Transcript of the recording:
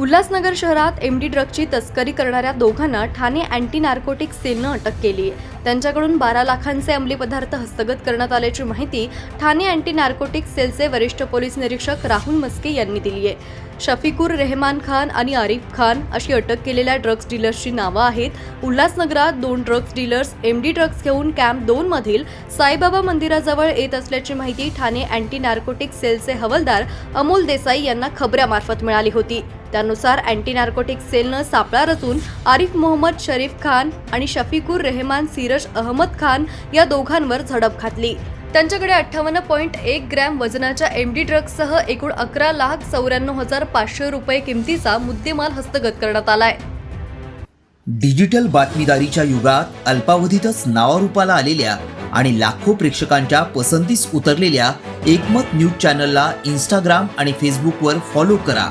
उल्हासनगर शहरात M D ड्रगची तस्करी करणाऱ्या दोघांना ठाणे अँटी नार्कोटिक सेलनं अटक केली. आहे त्यांच्याकडून बारा लाखांचे अंमली पदार्थ हस्तगत करण्यात आल्याची माहिती ठाणे अँटी नार्कोटिक सेलचे वरिष्ठ पोलीस निरीक्षक राहुल मस्के यांनी दिली आहे. शफिकूर रेहमान खान आणि आरिफ खान अशी अटक केलेल्या ड्रग्ज डीलर्सची नावं आहेत. उल्हासनगरात दोन drugs dealers M D drugs घेऊन कॅम्प दोन मधील साईबाबा मंदिराजवळ येत असल्याची माहिती ठाणे अँटी नार्कोटिक सेलचे हवालदार अमोल देसाई यांना खबऱ्यामार्फत मिळाली होती. त्यानुसार अँटी नार्कोटिक सेलनं सापळा रचून आरिफ मोहम्मद शरीफ खान आणि शफिकूर रेहमान सिरज अहमद खान या दोघांवर झडप घातली. त्यांच्याकडे अठ्ठावन्न पॉईंट एक ग्रॅम वजनाच्या एम डी ड्रग्जसह एकूण अकरा लाख चौऱ्याण्णव हजार पाचशे रुपये किमतीचा मुद्देमाल हस्तगत करण्यात आलाय. डिजिटल बातमीदारीच्या युगात अल्पावधीतच नावारूपाला आलेल्या आणि लाखो प्रेक्षकांच्या पसंतीस उतरलेल्या एकमत न्यूज चॅनलला इंस्टाग्राम आणि फेसबुकवर फॉलो करा.